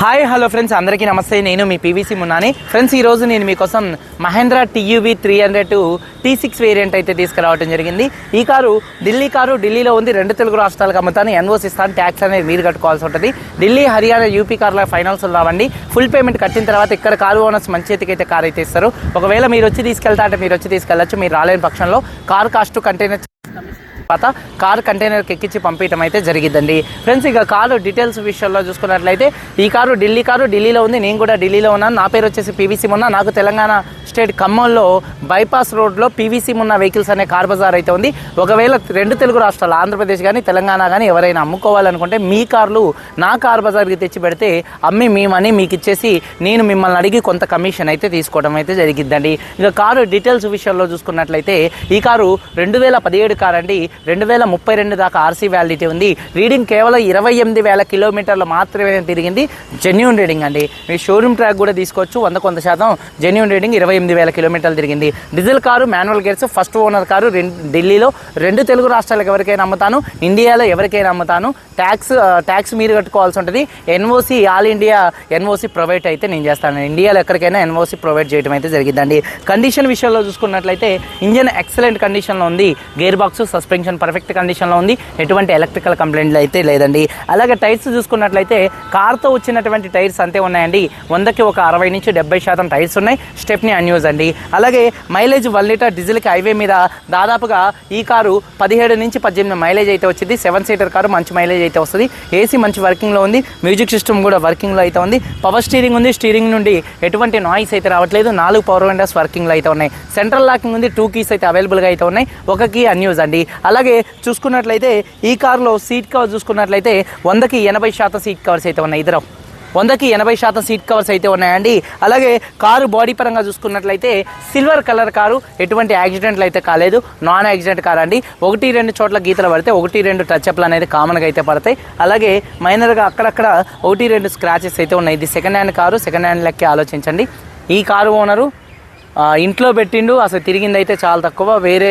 Hi hello friends అందరికీ నమస్తే. నేను మీ పీవీసీ మున్నాని ఫ్రెండ్స్ ఈ రోజు నేను మీకోసం Mahindra TUV three hundred T six variant అయితే తీసుకురావడం జరిగింది. ఈ కారు ఢిల్లీ కారు ఢిల్లీలో ఉంది. రెండు తెలుగు రాష్ట్రాలకు అమ్ముతాను. ఎన్ఓసి ఇస్తాను ట్యాక్స్ అనేది మీరు కట్టుకోవాల్సి ఉంటుంది. ఢిల్లీ హర్యానా యూపీ కార్ల ఫైనాన్స్ రావండి. ఫుల్ పేమెంట్ కట్టిన తర్వాత ఇక్కడ కారు ఓనర్స్ మంచి చేతికి అయితే కార్ అయితే ఇస్తారు. ఒకవేళ మీరు వచ్చి తీసుకెళ్తా అంటే మీరు వచ్చి తీసుకెళ్ళచ్చు. మీరు రాలేని పక్షంలో కార్ కాస్ట్ కంటైనర్ తర్వాత కారు కంటైనర్కి ఎక్కించి పంపించడం అయితే జరిగిందండి ఫ్రెండ్స్ ఇక కారు డీటెయిల్స్ విషయంలో చూసుకున్నట్లయితే ఈ కారు ఢిల్లీ కారు ఢిల్లీలో ఉంది. నేను కూడా ఢిల్లీలో ఉన్నాను. నా పేరు వచ్చేసి పీవీసీ మొన్న. నాకు తెలంగాణ స్టేట్ ఖమ్మంలో బైపాస్ రోడ్లో పీవీసీ ఉన్న వెహికల్స్ అనే కార్ బజార్ అయితే ఉంది. ఒకవేళ రెండు తెలుగు రాష్ట్రాలు ఆంధ్రప్రదేశ్ కానీ తెలంగాణ కానీ ఎవరైనా అమ్ముకోవాలనుకుంటే మీ కార్లు నా కార్ బజార్కి తెచ్చి పెడితే అమ్మి మీ మనీ మీకు ఇచ్చేసి నేను మిమ్మల్ని అడిగి కొంత కమిషన్ అయితే తీసుకోవడం అయితే జరిగిద్దండి. ఇక కారు డీటెయిల్స్ విషయంలో చూసుకున్నట్లయితే ఈ కారు రెండు వేల పదిహేడు కార్ అండి. రెండు వేల ముప్పై రెండు దాకా ఆర్సీ వ్యాలిడిటీ ఉంది. రీడింగ్ కేవలం ఇరవై ఎనిమిది వేల కిలోమీటర్లు మాత్రమే తిరిగింది. జెన్యున్ రీడింగ్ అండి. మీ షోరూమ్ ట్రాక్ కూడా తీసుకోవచ్చు. వంద కొంత శాతం జెన్యున్ రీడింగ్ ఇరవై ఎనిమిది వేల కిలోమీటర్లు తిరిగింది. Diesel car manual gears first owner car ఢిల్లీలో రెండు తెలుగు రాష్ట్రాలకు ఎవరికైనా అమ్ముతాను ఇండియాలో ఎవరికైనా అమ్ముతాను. ట్యాక్స్ ట్యాక్స్ మీరు కట్టుకోవాల్సి ఉంటుంది. NOC all India NOC provide అయితే నేను చేస్తాను. ఇండియాలో ఎక్కడికైనా ఎన్ఓసి ప్రొవైడ్ చేయడం అయితే జరిగిందండి. కండిషన్ విషయంలో చూసుకున్నట్లయితే ఇంజన్ ఎక్సలెంట్ కండిషన్లో ఉంది. గేర్ బాక్స్ సస్పెన్షన్ పర్ఫెక్ట్ కండిషన్లో ఉంది. ఎటువంటి ఎలక్ట్రికల్ కంప్లైంట్లు అయితే లేదండి. అలాగే టైర్స్ చూసుకున్నట్లయితే కార్తో వచ్చినటువంటి టైర్స్ అంతే ఉన్నాయండి. వందకి ఒక అరవై నుంచి డెబ్బై శాతం టైర్స్ ఉన్నాయి. స్టెప్ని అన్యూజ్ అండి. అలాగే మైలేజ్ వన్ లీటర్ డీజిల్కి హైవే మీద దాదాపుగా ఈ కారు పదిహేడు నుంచి పద్దెనిమిది మైలేజ్ అయితే వచ్చింది. సెవెన్ సీటర్ కారు మంచి మైలేజ్ అయితే వస్తుంది. ఏసీ మంచి వర్కింగ్లో ఉంది. మ్యూజిక్ సిస్టమ్ కూడా వర్కింగ్లో అయితే ఉంది. పవర్ స్టీరింగ్ ఉంది. స్టీరింగ్ నుండి ఎటువంటి నాయిస్ అయితే రావట్లేదు. నాలుగు పవర్ విండోస్ వర్కింగ్లో అయితే ఉన్నాయి. సెంట్రల్ లాకింగ్ ఉంది. టూ కీస్ అయితే అవైలబుల్గా అయితే ఉన్నాయి. ఒక కీ అన్యూజ్ అండి. అలాగే చూసుకున్నట్లయితే ఈ కారులో సీట్ కవర్ చూసుకున్నట్లయితే వందకి ఎనభై శాతం సీట్ కవర్స్ అయితే ఉన్నాయి ఇద్దరం. వందకి ఎనభై శాతం సీట్ కవర్స్ అయితే ఉన్నాయండి. అలాగే కారు బాడీ పరంగా చూసుకున్నట్లయితే సిల్వర్ కలర్ కారు ఎటువంటి యాక్సిడెంట్లు అయితే కాలేదు. నాన్ యాక్సిడెంట్ కార్ అండి. ఒకటి రెండు చోట్ల గీతలు పడితే ఒకటి రెండు టచ్అప్లు అనేది కామన్గా అయితే పడతాయి. అలాగే మైనర్గా అక్కడక్కడ ఒకటి రెండు స్క్రాచెస్ అయితే ఉన్నాయి. ఇది second hand car. Second hand లెక్కే ఆలోచించండి. ఈ కారు ఓనరు ఇంట్లో పెట్టిండు అసలు తిరిగింది అయితే చాలా తక్కువ. వేరే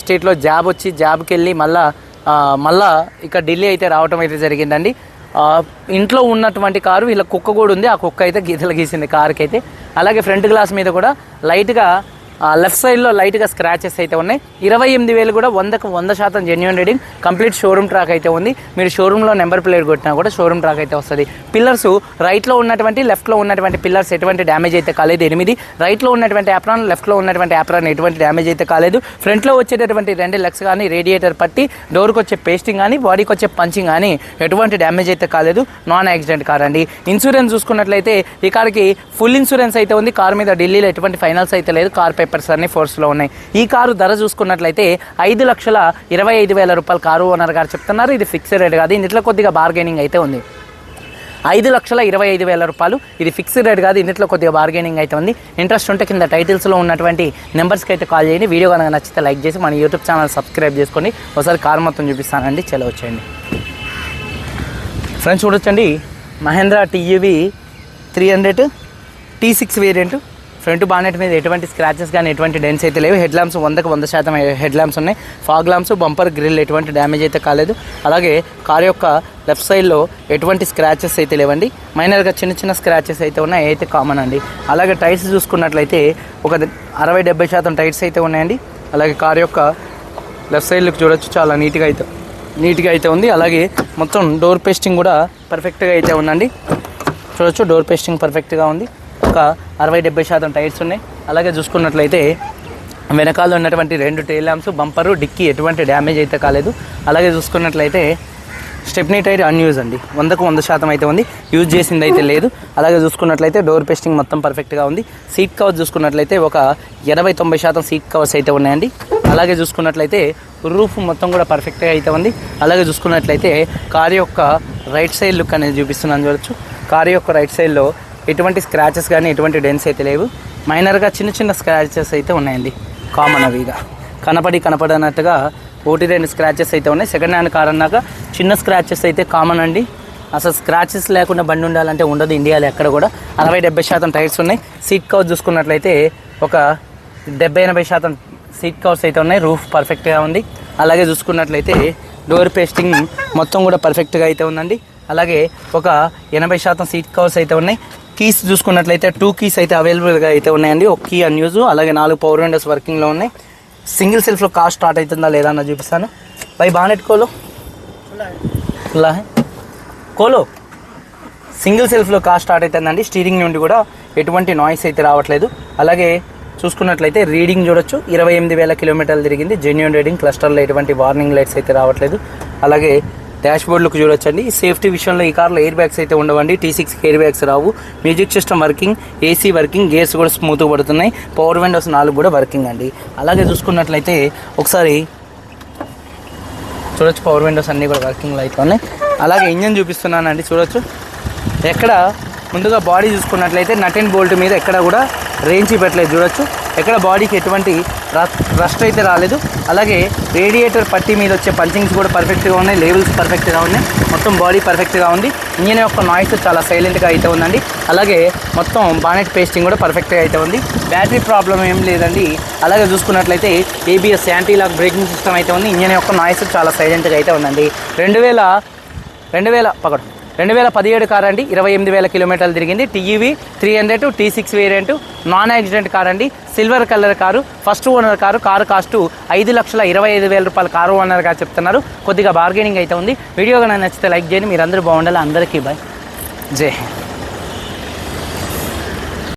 స్టేట్లో జాబ్ వచ్చి జాబ్కి వెళ్ళి మళ్ళా మళ్ళా ఇక్కడ ఢిల్లీ అయితే రావటం అయితే జరిగిందండి. ఇంట్లో ఉన్నటువంటి కారు వీళ్ళ కుక్క కూడా ఉంది. ఆ కుక్క అయితే గీతలు గీసింది కారుకి అయితే అలాగే ఫ్రంట్ గ్లాస్ మీద కూడా లైట్గా లెఫ్ట్ సైడ్లో లైట్గా స్క్రాచెస్ అయితే ఉన్నాయి. ఇరవై ఎనిమిది వేలు కూడా వందకు వంద శాతం genuine reading complete showroom track అయితే ఉంది. మీరు షోరూంలో నెంబర్ ప్లేట్ కొట్టినా కూడా షోరూమ్ ట్రాక్ అయితే వస్తుంది. పిల్లర్స్ రైట్లో ఉన్నటువంటి లెఫ్ట్లో ఉన్నటువంటి పిల్లర్స్ ఎటువంటి డ్యామేజ్ అయితే కాలేదు. ఎనిమిది రైట్లో ఉన్నటువంటి యాప్రాన్ లెఫ్ట్లో ఉన్నటువంటి యాప్రాన్ ఎటువంటి డ్యామేజ్ అయితే కాలేదు. ఫ్రంట్లో వచ్చేటటువంటి రెండు లెగ్స్ కానీ రేడియేటర్ పట్టి డోర్కి వచ్చే పేస్టింగ్ కానీ బాడీకి వచ్చే పంచింగ్ కానీ ఎటువంటి డ్యామేజ్ అయితే కాలేదు. నాన్ యాక్సిడెంట్ కార్ అండి. ఇన్సూరెన్స్ చూసుకున్నట్లయితే ఈ కార్కి ఫుల్ ఇన్సూరెన్స్ అయితే ఉంది. కార్ మీద ఢిల్లీలో ఎటువంటి ఫైనల్స్ అయితే లేదు. కార్ పేపర్స్ అన్ని ఫోర్స్లో ఉన్నాయి. ఈ కారు ధర చూసుకున్నట్లయితే ఐదు లక్షల ఇరవై ఐదు వేల రూపాయల కారు ఓనర్ గారు చెప్తున్నారు. ఇది ఫిక్స్డ్ రేట్ కాదు. ఇందులో కొద్దిగా బార్గెనింగ్ అయితే ఉంది. ఐదు లక్షల ఇరవై ఐదు వేల రూపాయలు. ఇది ఫిక్స్డ్ రేట్ కాదు. ఇందులో కొద్దిగా బార్గెనింగ్ అయితే ఉంది. ఇంట్రెస్ట్ ఉంటే కింద టైటిల్స్లో ఉన్నటువంటి నెంబర్స్కి అయితే కాల్ చేయండి. వీడియో కనుక నచ్చితే లైక్ చేసి మన యూట్యూబ్ ఛానల్ సబ్స్క్రైబ్ చేసుకోండి. ఒకసారి కార్ మొత్తం చూపిస్తానండి. చలో వచ్చేయండి. ఫ్రెండ్స్ చూడొచ్చండి. Mahindra TUV three hundred T six variant front bonnet మీద ఎటువంటి స్క్రాచెస్ కానీ ఎటువంటి డెన్స్ అయితే లేవు. హెడ్ ల్యాంప్స్ వందకు వంద శాతం హెడ్ ల్యాంప్స్ ఉన్నాయి. ఫాగ్ ల్యాంప్స్ బంపర్ గ్రిల్ ఎటువంటి డ్యామేజ్ అయితే కాలేదు. అలాగే కార్ యొక్క లెఫ్ట్ సైడ్లో ఎటువంటి స్క్రాచెస్ అయితే లేవండి. మైనర్గా చిన్న చిన్న స్క్రాచెస్ అయితే ఉన్నాయి. అయితే కామన్ అండి. అలాగే టైర్స్ చూసుకున్నట్లయితే ఒక అరవై డెబ్బై శాతం టైర్స్ అయితే ఉన్నాయండి. అలాగే కార్ యొక్క లెఫ్ట్ సైడ్ చూడొచ్చు. చాలా నీట్గా అయితే నీట్గా అయితే ఉంది. అలాగే మొత్తం డోర్ పేస్టింగ్ కూడా పర్ఫెక్ట్గా అయితే ఉందండి. చూడొచ్చు డోర్ పేస్టింగ్ పర్ఫెక్ట్గా ఉంది. ఒక అరవై డెబ్బై శాతం టైర్స్ ఉన్నాయి. అలాగే చూసుకున్నట్లయితే వెనకాల ఉన్నటువంటి రెండు టైల్ ల్యాంప్స్ బంపరు డిక్కీ ఎటువంటి డ్యామేజ్ అయితే కాలేదు. అలాగే చూసుకున్నట్లయితే స్టెప్నీ టైర్ అన్యూజ్ అండి. వందకు వంద శాతం అయితే ఉంది. యూజ్ చేసింది అయితే లేదు. అలాగే చూసుకున్నట్లయితే డోర్ పేస్టింగ్ మొత్తం పర్ఫెక్ట్గా ఉంది. సీట్ కవర్ చూసుకున్నట్లయితే ఒక ఎనభై తొంభై శాతం సీట్ కవర్స్ అయితే ఉన్నాయండి. అలాగే చూసుకున్నట్లయితే రూఫ్ మొత్తం కూడా పర్ఫెక్ట్గా అయితే ఉంది. అలాగే చూసుకున్నట్లయితే కార్ యొక్క రైట్ సైడ్ లుక్ అనేది చూపిస్తున్నాను చూడొచ్చు. కార్ యొక్క రైట్ సైడ్లో ఎటువంటి స్క్రాచెస్ కానీ ఎటువంటి డెన్స్ అయితే లేవు. మైనర్గా చిన్న చిన్న స్క్రాచెస్ అయితే ఉన్నాయండి. కామన్ అవి ఇక. కనపడి కనపడనట్టుగా ఒకటి రెండు స్క్రాచెస్ అయితే ఉన్నాయి. సెకండ్ హ్యాండ్ కార్ అన్నాక చిన్న స్క్రాచెస్ అయితే కామన్ అండి. అసలు స్క్రాచెస్ లేకుండా బండి ఉండాలంటే ఉండదు ఇండియాలో ఎక్కడ కూడా. అరవై డెబ్బై శాతం టైర్స్ ఉన్నాయి. సీట్ కవర్ చూసుకున్నట్లయితే ఒక డెబ్బై ఎనభై శాతం సీట్ కవర్స్ అయితే ఉన్నాయి. రూఫ్ పర్ఫెక్ట్గా ఉంది. అలాగే చూసుకున్నట్లయితే డోర్ పేస్టింగ్ మొత్తం కూడా పర్ఫెక్ట్గా అయితే ఉందండి. అలాగే ఒక ఎనభై శాతం సీట్ కవర్స్ అయితే ఉన్నాయి. కీస్ చూసుకున్నట్లయితే టూ కీస్ అయితే అవైలబుల్గా అయితే ఉన్నాయండి. ఒక కీ అన్యూజ్ అలాగే నాలుగు పవర్ విండోస్ వర్కింగ్లో ఉన్నాయి. సింగిల్ సెల్ఫ్లో కాస్ట్ స్టార్ట్ అవుతుందా లేదా అన్న చూపిస్తాను. బై బానెట్కోలో కోలో? సింగిల్ సెల్ఫ్లో కార్ స్టార్ట్ అవుతుందండి. స్టీరింగ్ నుండి కూడా ఎటువంటి నాయిస్ అయితే రావట్లేదు. అలాగే చూసుకున్నట్లయితే రీడింగ్ చూడొచ్చు. ఇరవై ఎనిమిది వేల కిలోమీటర్లు తిరిగింది. జెన్యున్ రీడింగ్ క్లస్టర్లో ఎటువంటి వార్నింగ్ లైట్స్ అయితే రావట్లేదు. అలాగే డాష్ బోర్డ్లకు చూడొచ్చండి సేఫ్టీ విషయంలో ఈ కార్లో ఎయిర్ బ్యాగ్స్ అయితే ఉండవండి. టీ సిక్స్ ఎయిర్ బ్యాగ్స్ రావు. Music system working AC working gears కూడా స్మూత్గా పడుతున్నాయి. పవర్ విండోస్ నాలుగు కూడా వర్కింగ్ అండి. అలాగే చూసుకున్నట్లయితే ఒకసారి చూడొచ్చు పవర్ విండోస్ అన్నీ కూడా వర్కింగ్లో అయితే ఉన్నాయి అలాగే ఇంజన్ చూపిస్తున్నానండి చూడొచ్చు. ఎక్కడ ముందుగా బాడీ చూసుకున్నట్లయితే నట్ అండ్ బోల్ట్ మీద ఎక్కడ కూడా రేంజ్ పెట్టలేదు చూడొచ్చు. ఎక్కడ బాడీకి ఎటువంటి రస్ట్ అయితే రాలేదు. అలాగే రేడియేటర్ పట్టి మీద వచ్చే పంచింగ్స్ కూడా పర్ఫెక్ట్గా ఉన్నాయి. లేబుల్స్ పర్ఫెక్ట్గా ఉన్నాయి. మొత్తం బాడీ పర్ఫెక్ట్గా ఉంది. ఇంజిన్ యొక్క నాయిస్ చాలా సైలెంట్గా అయితే ఉందండి. అలాగే మొత్తం బానెట్ పేస్టింగ్ కూడా పర్ఫెక్ట్గా అయితే ఉంది. బ్యాటరీ ప్రాబ్లం ఏం లేదండి. అలాగే చూసుకున్నట్లయితే ABS anti lock braking system అయితే ఉంది. ఇంజిన్ యొక్క నాయిస్ చాలా సైలెంట్గా అయితే ఉందండి. రెండు వేల రెండు వేల పకడు రెండు వేల పదిహేడు కార్ అండి. ఇరవై ఎనిమిది వేల కిలోమీటర్లు తిరిగింది. TUV three hundred T six variant non accident car అండి. Silver colour car first owner car. Car cost ఐదు లక్షల ఇరవై ఐదు వేల రూపాయల కారు ఓనర్గా చెప్తున్నారు. కొద్దిగా బార్గెనింగ్ అయితే ఉంది. వీడియో కానీ నచ్చితే లైక్ చేయండి. మీరు అందరూ బాగుండాలి. అందరికీ బాయ్ జై హింద్